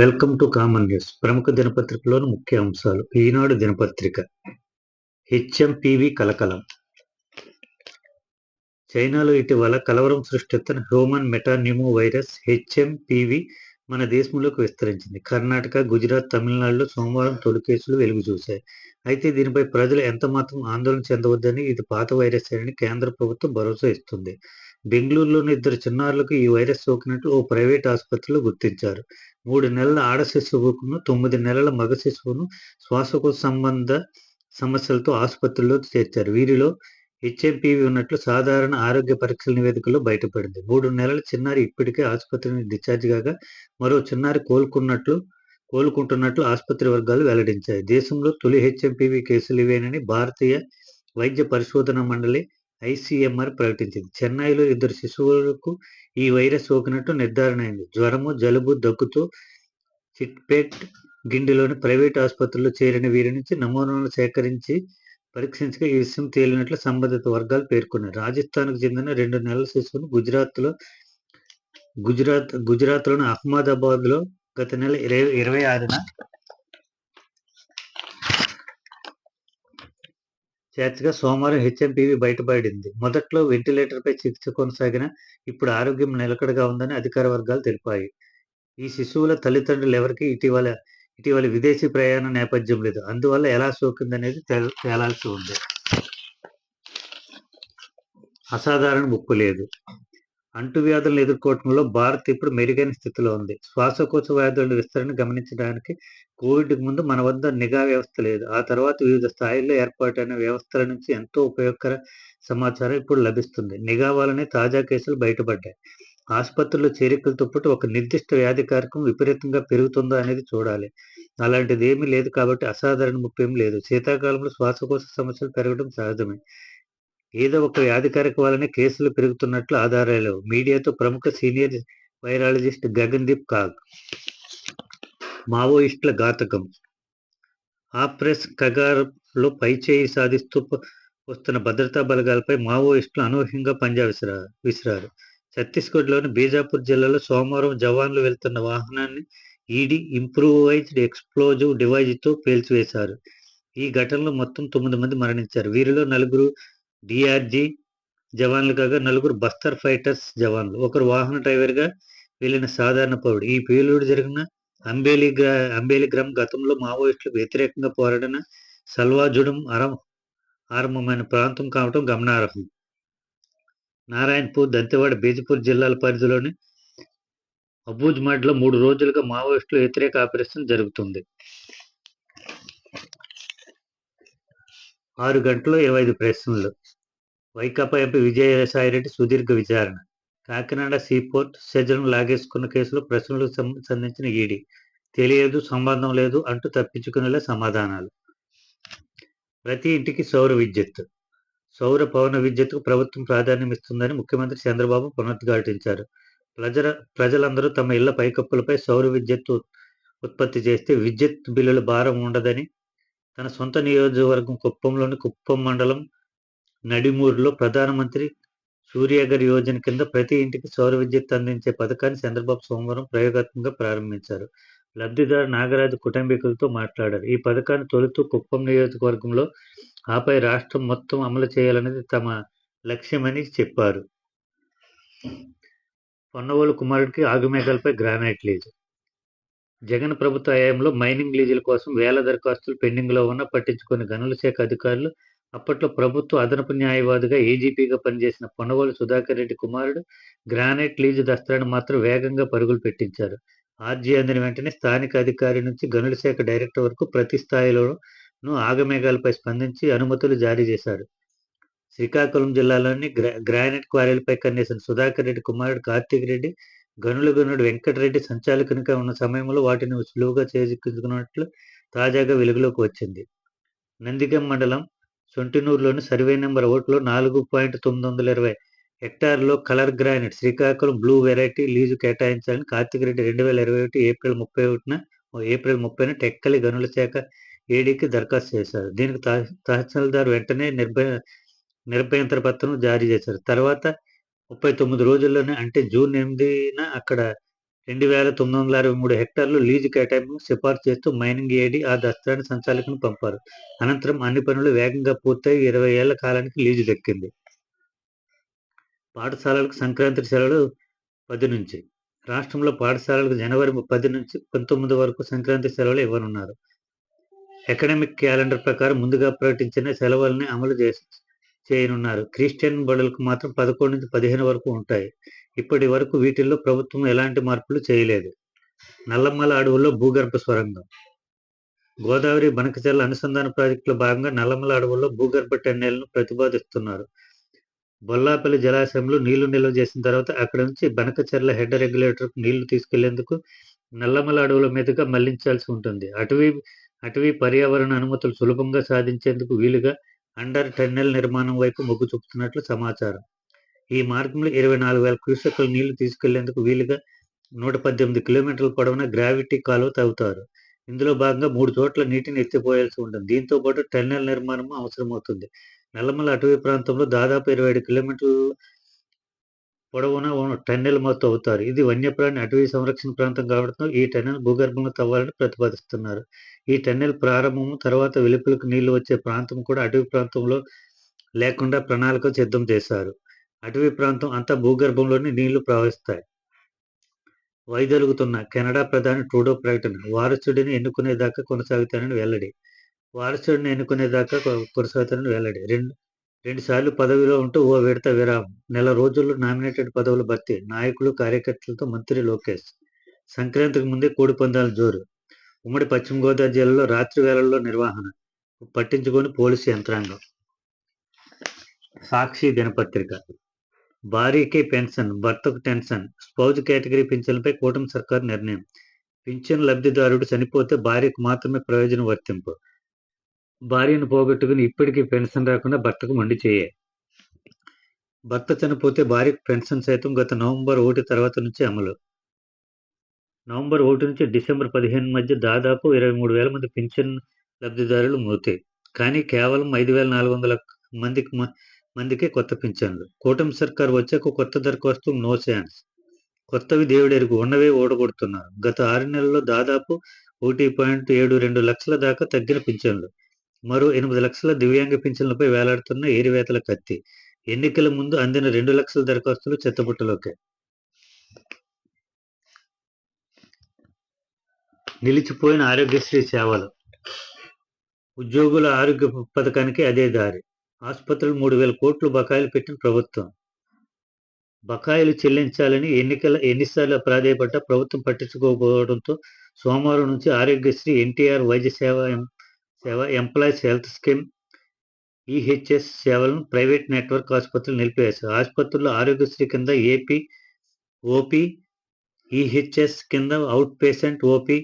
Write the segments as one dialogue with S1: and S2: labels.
S1: Welcome to common news ప్రముఖ దినపత్రికలోని ముఖ్య అంశాలు. ఈనాడు దినపత్రిక. హెచ్ఎంపివి కలకలం. చైనాలో ఇటీవల కలవరం సృష్టిస్తున్న హ్యూమన్ మెటాన్యూమో వైరస్ హెచ్ఎంపివి మన దేశంలోకి విస్తరించింది. కర్ణాటక గుజరాత్ తమిళనాడులో సోమవారం తొలి కేసులు వెలుగు చూశాయి అయితే దీనిపై ప్రజలు ఎంత మాత్రం ఆందోళన చెందవద్దని ఇది పాత వైరస్ అని కేంద్ర ప్రభుత్వం భరోసా ఇస్తుంది. బెంగళూరులోని ఇద్దరు చిన్నారులకు ఈ వైరస్ సోకినట్లు ఓ ప్రైవేట్ ఆసుపత్రిలో గుర్తించారు. మూడు నెలల ఆడ శిశువుకును తొమ్మిది నెలల మగ శిశువును శ్వాసకోశ సంబంధ సమస్యలతో ఆసుపత్రిలో చేర్చారు. వీరిలో హెచ్ఎంపీవి ఉన్నట్లు సాధారణ ఆరోగ్య పరీక్షల నివేదికలో బయటపడింది. మూడు నెలల చిన్నారి ఇప్పటికే ఆసుపత్రి డిశ్చార్జ్ కాగా మరో చిన్నారి కోలుకున్నట్లు కోలుకుంటున్నట్లు ఆసుపత్రి వర్గాలు వెల్లడించాయి. దేశంలో తొలి హెచ్ఎంపీవి కేసులు ఇవేనని భారతీయ వైద్య పరిశోధన మండలి ఐసీఎంఆర్ ప్రకటించింది. చెన్నైలో ఇద్దరు శిశువులకు ఈ వైరస్ సోకినట్టు నిర్ధారణ అయింది. జ్వరము జలుబు దగ్గుతో చిట్పేట్ గిండిలోని ప్రైవేట్ ఆసుపత్రిలో చేరిన వీరి నుంచి నమూనాలు సేకరించి పరీక్షించగా ఈ విషయం తేలినట్లు సంబంధిత వర్గాలు పేర్కొన్నాయి. రాజస్థాన్కు చెందిన రెండు నెలల శిశువును గుజరాత్లో గుజరాత్ గుజరాత్లోని అహ్మదాబాద్లో గత నెల ఇరవై ఇరవై ఆరున చేర్చగా సోమవారం హెచ్ఎంపీవీ బయటపడింది. మొదట్లో వెంటిలేటర్పై చికిత్స కొనసాగిన ఇప్పుడు ఆరోగ్యం నిలకడగా ఉందని అధికార వర్గాలు తెలిపాయి. ఈ శిశువుల తల్లిదండ్రులు ఎవరికి ఇటీవల ఇటీవల విదేశీ ప్రయాణ నేపథ్యం లేదు. అందువల్ల ఎలా సోకిందనేది తేలాల్సి ఉంది. అసాధారణ ముప్పు లేదు. అంటువ్యాధులను ఎదుర్కోవడంలో భారత్ ఇప్పుడు మెరుగైన స్థితిలో ఉంది. శ్వాసకోశ వ్యాధుల విస్తరణ గమనించడానికి కోవిడ్కి ముందు మన వద్ద నిఘా వ్యవస్థ లేదు. ఆ తర్వాత వివిధ స్థాయిల్లో ఏర్పాటైన వ్యవస్థల నుంచి ఎంతో ఉపయోగకర సమాచారం ఇప్పుడు లభిస్తుంది. నిఘా వలనే తాజా కేసులు బయటపడ్డాయి. ఆసుపత్రుల్లో చేరికలతో పాటు ఒక నిర్దిష్ట వ్యాధి కార్యక్రమం విపరీతంగా పెరుగుతుందా అనేది చూడాలి. అలాంటిది ఏమీ లేదు కాబట్టి అసాధారణ ముప్పేం లేదు. శీతాకాలంలో శ్వాసకోశ సమస్యలు పెరగడం సహజమే. ఏదో ఒక వ్యాధికారక వల్లనే కేసులు పెరుగుతున్నట్లు ఆధారాలు మీడియాతో ప్రముఖ సీనియర్ వైరాలజిస్ట్ గగన్దీప్ కాగ్ మావోయిస్టుల ఘాతకం. ఆప్రెస్ కగార్లో పైచేయి సాధిస్తూ వస్తున్న భద్రతా బలగాలపై మావోయిస్టులు అనూహ్యంగా పంజా విసిరా విసిరారు. ఛత్తీస్గఢ్లోని బీజాపూర్ జిల్లాలో సోమవారం జవాన్లు వెళ్తున్న వాహనాన్ని ఈడీ ఇంప్రూవైజ్డ్ ఎక్స్ప్లోజివ్ డివైజ్తో పేల్చివేశారు. ఈ ఘటనలో మొత్తం తొమ్మిది మంది మరణించారు. వీరిలో నలుగురు డిఆర్జీ జవాన్లు కాగా నలుగురు బస్తర్ ఫైటర్స్ జవాన్లు. ఒకరు వాహన డ్రైవర్గా వెళ్ళిన సాధారణ పౌరుడు. ఈ పేలుడు జరిగిన అంబేలి అంబేలిగ్రామ్ గతంలో మావోయిస్టులకు వ్యతిరేకంగా పోరాడిన సల్వాజుడం అరం ఆరంభమైన ప్రాంతం కావటం గమనార్హం. నారాయణపూర్ దంతెవాడ బీజపూర్ జిల్లాల పరిధిలోని అబూజ్మడ్లో మూడు రోజులుగా మావోయిస్టులు వ్యతిరేక ఆపరేషన్ జరుగుతుంది. ఆరు గంటలు ఇరవై ఐదు ప్రశ్నలు వైకాపా ఎంపీ విజయసాయిరెడ్డి సుదీర్ఘ విచారణ. కాకినాడ సీపోర్ట్ సెజలను లాగేసుకున్న కేసులో ప్రశ్నలకు సంబంధించిన ఈడీ. తెలియదు సంబంధం లేదు అంటూ తప్పించుకునేలా సమాధానాలు. ప్రతి ఇంటికి సౌర విద్యుత్. సౌర పవన విద్యుత్కు ప్రభుత్వం ప్రాధాన్యం ఇస్తుందని ముఖ్యమంత్రి చంద్రబాబు పునరుద్ఘాటించారు. ప్రజల ప్రజలందరూ తమ ఇళ్ళ పైకప్పులపై సౌర విద్యుత్ ఉత్పత్తి చేస్తే విద్యుత్ బిల్లుల భారం ఉండదని తన సొంత నియోజకవర్గం కుప్పంలోని కుప్పం మండలం నడిమూరులో ప్రధానమంత్రి సూర్యగర్ యోజన కింద ప్రతి ఇంటికి సౌర విద్యుత్ అందించే పథకాన్ని చంద్రబాబు సోమవారం ప్రయోగాత్మకంగా ప్రారంభించారు. లబ్ధిదారు నాగరాజు కుటుంబీకులతో మాట్లాడారు. ఈ పథకాన్ని తొలుతూ కుప్పం నియోజకవర్గంలో ఆపై రాష్ట్రం మొత్తం అమలు చేయాలనేది తమ లక్ష్యమని చెప్పారు. పొన్నవోలు కుమారుడికి ఆగుమేఘాలపై గ్రానైట్ లీజు. జగన్ ప్రభుత్వ హయాంలో మైనింగ్ లీజుల కోసం వేల దరఖాస్తులు పెండింగ్లో ఉన్న పట్టించుకుని గనుల శాఖ అధికారులు అప్పట్లో ప్రభుత్వ అదనపు న్యాయవాదిగా ఏజీపీగా పనిచేసిన పొన్నవోలు సుధాకర్ రెడ్డి కుమారుడు గ్రానైట్ లీజు దస్తాను మాత్రం వేగంగా పరుగులు పెట్టించారు. ఆర్జీ అందిన వెంటనే స్థానిక అధికారి నుంచి గనుల శాఖ డైరెక్టర్ వరకు ప్రతి స్థాయిలోనూ ఆగమేఘాలపై స్పందించి అనుమతులు జారీ చేశారు. శ్రీకాకుళం జిల్లాలోని గ్రా గ్రానైట్ క్వారీలపై కన్నేసిన సుధాకర్ రెడ్డి కుమారుడు కార్తీక్ రెడ్డి గనుల గనుడు వెంకటరెడ్డి సంచాలకునిగా ఉన్న సమయంలో వాటిని సులువుగా చేజిక్కించుకున్నట్లు తాజాగా వెలుగులోకి వచ్చింది. నందిగం మండలం సొంటినూరులోని సర్వే నెంబర్ ఒకటిలో నాలుగు పాయింట్ తొమ్మిది వందల ఇరవై హెక్టార్లో colour granite Srikakulam blue variety lease కేటాయించాలని కార్తీక్ రెడ్డి రెండు వేల ఇరవై ఒకటి ఏప్రిల్ ముప్పై ఒకటిన ఏప్రిల్ ముప్పైన టెక్కలి గనుల శాఖ ఏడీకి దరఖాస్తు చేశారు. దీనికి తహసీల్దార్ వెంటనే నిర్భయ నిర్భయంతర పత్రం జారీ చేశారు. తర్వాత ముప్పై తొమ్మిది రోజుల్లోనే అంటే జూన్ ఎనిమిదిన అక్కడ రెండు వేల తొమ్మిది వందల అరవై మూడు హెక్టార్లు లీజు కేటాయింపును సిఫార్సు చేస్తూ మైనింగ్ ఏడీ ఆ దస్త్రాన్ని సంచాలకును పంపారు. అనంతరం అన్ని పనులు వేగంగా పూర్తయి ఇరవై ఏళ్ళ కాలానికి లీజు దక్కింది. పాఠశాలలకు సంక్రాంతి సెలవులు పది నుంచి. రాష్ట్రంలో పాఠశాలలకు జనవరి పది నుంచి పంతొమ్మిది వరకు సంక్రాంతి సెలవులు ఇవ్వనున్నారు. అకాడమిక్ క్యాలెండర్ ప్రకారం ముందుగా ప్రకటించిన సెలవుల్ని అమలు చేసి చేయనున్నారు. క్రిస్టియన్ బడులకు మాత్రం పదకొండు నుంచి పదిహేను వరకు ఉంటాయి. ఇప్పటి వరకు వీటిల్లో ప్రభుత్వం ఎలాంటి మార్పులు చేయలేదు. నల్లమ్మల అడవుల్లో భూగర్భ స్వరంగం. గోదావరి బనకచెర్ల అనుసంధాన ప్రాజెక్టులో భాగంగా నల్లమల అడవుల్లో భూగర్భ టన్నెల్ను ప్రతిపాదిస్తున్నారు. బొల్లాపల్లి జలాశయంలో నీళ్ళు నిల్వ చేసిన తర్వాత అక్కడ నుంచి బనకచర్ల హెడ్ రెగ్యులేటర్కు నీళ్ళు తీసుకెళ్ళేందుకు నల్లమల అడవుల మీదుగా మళ్ళించాల్సి ఉంటుంది. అటవీ అటవీ పర్యావరణ అనుమతులు సులభంగా సాధించేందుకు వీలుగా అండర్ టన్నెల్ నిర్మాణం వైపు మొగ్గు చూపుతున్నట్లు సమాచారం. ఈ మార్గంలో ఇరవై నాలుగు వేల క్యూసెక్ల నీళ్ళు తీసుకెళ్ళేందుకు వీలుగా నూట పద్దెనిమిది కిలోమీటర్ల పొడవున గ్రావిటీ కాలువ తవ్వుతారు. ఇందులో భాగంగా మూడు చోట్ల నీటిని ఎత్తిపోయాల్సి ఉంటుంది. దీంతో పాటు టన్నెల్ నిర్మాణం అవసరమవుతుంది. నల్లమల అటవీ ప్రాంతంలో దాదాపు ఇరవై ఏడు కిలోమీటర్ పొడవున టన్నెల్ మొత్తం అవుతారు ఇది వన్యప్రాణి అటవీ సంరక్షణ ప్రాంతం కావడంతో ఈ టన్నెల్ భూగర్భంలో తవ్వాలని ప్రతిపాదిస్తున్నారు. ఈ టన్నెల్ ప్రారంభము తర్వాత వెలుపలకు నీళ్ళు వచ్చే ప్రాంతం కూడా అటవీ ప్రాంతంలో లేకుండా ప్రణాళిక సిద్ధం చేశారు. అటవీ ప్రాంతం అంతా భూగర్భంలోని నీళ్ళు ప్రవహిస్తాయి. వైదొలుగుతున్న కెనడా ప్రధాని ట్రూడో ప్రకటన వారసుడిని ఎన్నుకునేదాకా కొనసాగుతానని వెల్లడి. వారసుడిని ఎన్నుకునేదాకా కొనసాగుతానని వెల్లడి. రెండు రెండు సార్లు పదవిలో ఉంటూ ఓ విడత విరామం. నెల రోజుల్లో నామినేటెడ్ పదవుల భర్తీ. నాయకులు కార్యకర్తలతో మంత్రి లోకేష్. సంక్రాంతికి ముందే కోడి పందాల జోరు. ఉమ్మడి పశ్చిమ గోదావరి జిల్లాలో రాత్రి వేళల్లో నిర్వహణ. పట్టించుకొని పోలీసు యంత్రాంగం. సాక్షి దినపత్రిక. భార్యకి పెన్షన్ భర్తకు టెన్షన్. స్పౌజ్ కేటగిరీ పింఛన్లపై కూటమి సర్కార్ నిర్ణయం. పింఛన్ లబ్ధిదారుడు చనిపోతే భార్యకు మాత్రమే ప్రయోజనం వర్తింపు. భార్యను పోగొట్టుకుని ఇప్పటికీ పెన్షన్ రాకుండా భర్తకు మండి చేయాలి భర్త చనిపోతే భార్యకు పెన్షన్ సైతం గత నవంబర్ ఒకటి తర్వాత నుంచి అమలు. నవంబర్ ఒకటి నుంచి డిసెంబర్ పదిహేను మధ్య దాదాపు ఇరవై మూడు వేల మంది పింఛన్ లబ్ధిదారులు మృతి. కానీ కేవలం ఐదు వేల నాలుగు వందల మందికి మందికే కొత్త పింఛన్లు. కూటమి సర్కార్ వచ్చాక కొత్త దరఖాస్తు నో ఛాన్స్ కొత్తవి దేవుడెరుగు ఉన్నవే ఓడగొడుతున్నారు. గత ఆరు నెలల్లో దాదాపు ఒకటి పాయింట్ ఏడు రెండు లక్షల దాకా తగ్గిన పింఛన్లు. మరో ఎనిమిది లక్షల దివ్యాంగ పింఛన్లపై వేలాడుతున్న ఏరివేతల కత్తి. ఎన్నికల ముందు అందిన రెండు లక్షల దరఖాస్తులు చెత్తబుట్టలోకే. నిలిచిపోయిన ఆరోగ్యశ్రీ సేవలు. ఉద్యోగుల ఆరోగ్య పథకానికి అదే దారి. ఆసుపత్రులు మూడు వేల కోట్లు బకాయిలు పెట్టిన ప్రభుత్వం. బకాయిలు చెల్లించాలని ఎన్నికల ఎన్నిసార్లు ప్రాధాయపడ్డ ప్రభుత్వం పట్టించుకోకపోవడంతో సోమవారం నుంచి ఆరోగ్యశ్రీ ఎన్టీఆర్ వైద్య సేవ సేవ ఎంప్లాయీస్ హెల్త్ స్కీమ్ ఈహెచ్ఎస్ సేవలను ప్రైవేట్ నెట్వర్క్ ఆసుపత్రులు నిలిపివేశారు ఆసుపత్రుల్లో ఆరోగ్యశ్రీ కింద ఏపీ ఓపీ ఈహెచ్ఎస్ కింద out patient OP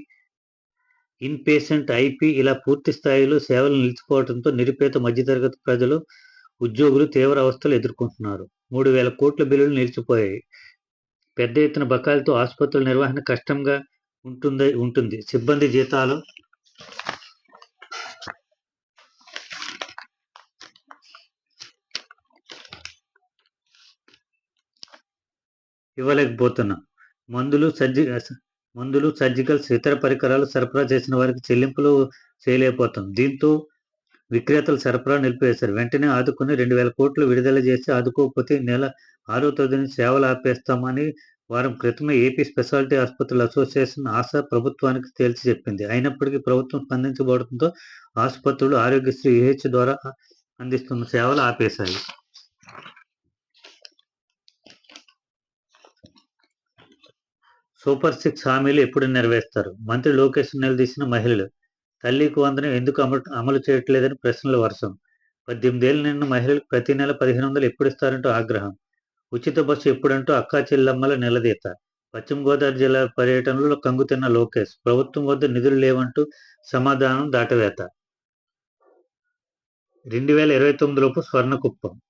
S1: in patient IP ఇలా పూర్తి స్థాయిలో సేవలు నిలిచిపోవడంతో నిరుపేద మధ్యతరగతి ప్రజలు ఉద్యోగులు తీవ్ర అవస్థలు ఎదుర్కొంటున్నారు. మూడు వేల కోట్ల బిల్లులు నిలిచిపోయాయి. పెద్ద ఎత్తున బకాయిలతో ఆసుపత్రుల నిర్వహణ కష్టంగా ఉంటుంది ఉంటుంది. సిబ్బంది జీతాలు ఇవ్వలేకపోతున్నాం. మందులు సర్జి మందులు సర్జికల్స్ ఇతర పరికరాలు సరఫరా చేసిన వారికి చెల్లింపులు చేయలేకపోతాం. దీంతో విక్రేతలు సరఫరా నిలిపివేశారు. వెంటనే ఆదుకుని రెండు వేల కోట్లు విడుదల చేసి ఆదుకోకపోతే నెల ఆరో తేదీని సేవలు ఆపేస్తామని వారం క్రితమే ఏపీ స్పెషాలిటీ ఆసుపత్రుల అసోసియేషన్ ఆశ ప్రభుత్వానికి తేల్చి చెప్పింది. అయినప్పటికీ ప్రభుత్వం స్పందించబడటంతో ఆసుపత్రులు ఆరోగ్యశ్రీ ఏహెచ్ ద్వారా అందిస్తున్న సేవలు ఆపేశాయి. సూపర్ సిక్స్ హామీలు ఎప్పుడు నెరవేర్స్తారు? మంత్రి లోకేష్ నిలదీసిన మహిళలు తల్లికి వందనం ఎందుకు అమలు అమలు చేయట్లేదని ప్రశ్నల వర్షం పద్దెనిమిదేళ్ళు నిన్న మహిళలకు ప్రతి నెల పదిహేను వందలు ఎప్పుడు ఇస్తారంటూ ఆగ్రహం. ఉచిత బస్సు ఎప్పుడంటూ అక్కా చెల్లమ్మల నిలదీత. పశ్చిమ గోదావరి జిల్లా పర్యటనలో కంగుతిన్న లోకేష్ ప్రభుత్వం వద్ద నిధులు లేవంటూ సమాధానం దాటవేత. రెండు వేల ఇరవై తొమ్మిదిలోపు స్వర్ణకుప్పం.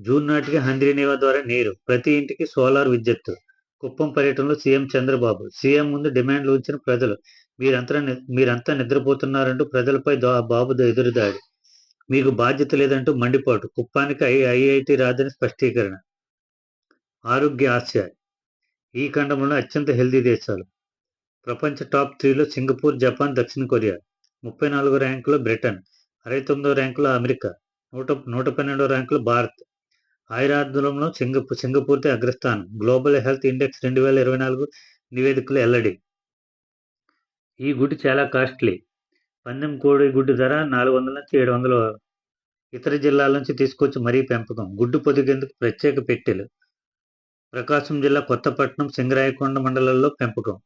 S1: జూన్ నాటికి హంద్రీనేవా ద్వారా నీరు ప్రతి ఇంటికి సోలార్ విద్యుత్తు. కుప్పం పర్యటనలో సీఎం చంద్రబాబు. సీఎం ముందు డిమాండ్లు ఉంచిన ప్రజలు. మీరంతా మీరంతా నిద్రపోతున్నారంటూ ప్రజలపై బాబు ఎదురుదాడి. మీకు బాధ్యత లేదంటూ మండిపాటు. కుప్పానికి ఐ ఐఐటి రాదని స్పష్టీకరణ. ఆరోగ్య ఆసియా ఈ ఖండంలో అత్యంత హెల్దీ దేశాలు. ప్రపంచ టాప్ త్రీలో సింగపూర్ జపాన్ దక్షిణ కొరియా. ముప్పై నాలుగో ర్యాంకులో బ్రిటన్. అరవై తొమ్మిదో ర్యాంకులో అమెరికా. నూట నూట పన్నెండో ర్యాంకులో భారత్. ఆయురార్థంలో సింగపూర్ సింగపూర్తి అగ్రస్థానం. గ్లోబల్ హెల్త్ ఇండెక్స్ రెండు వేల ఇరవై నాలుగు నివేదికలు ఎల్లడి ఈ గుడ్డు చాలా కాస్ట్లీ. పందెం కోడి గుడ్డు ధర నాలుగు వందల నుంచి ఏడు వందలు. ఇతర జిల్లాల నుంచి తీసుకొచ్చి మరీ పెంపకం. గుడ్డు పొదిగేందుకు ప్రత్యేక పెట్టెలు. ప్రకాశం జిల్లా కొత్తపట్నం సింగరాయకొండ మండలాల్లో పెంపకం.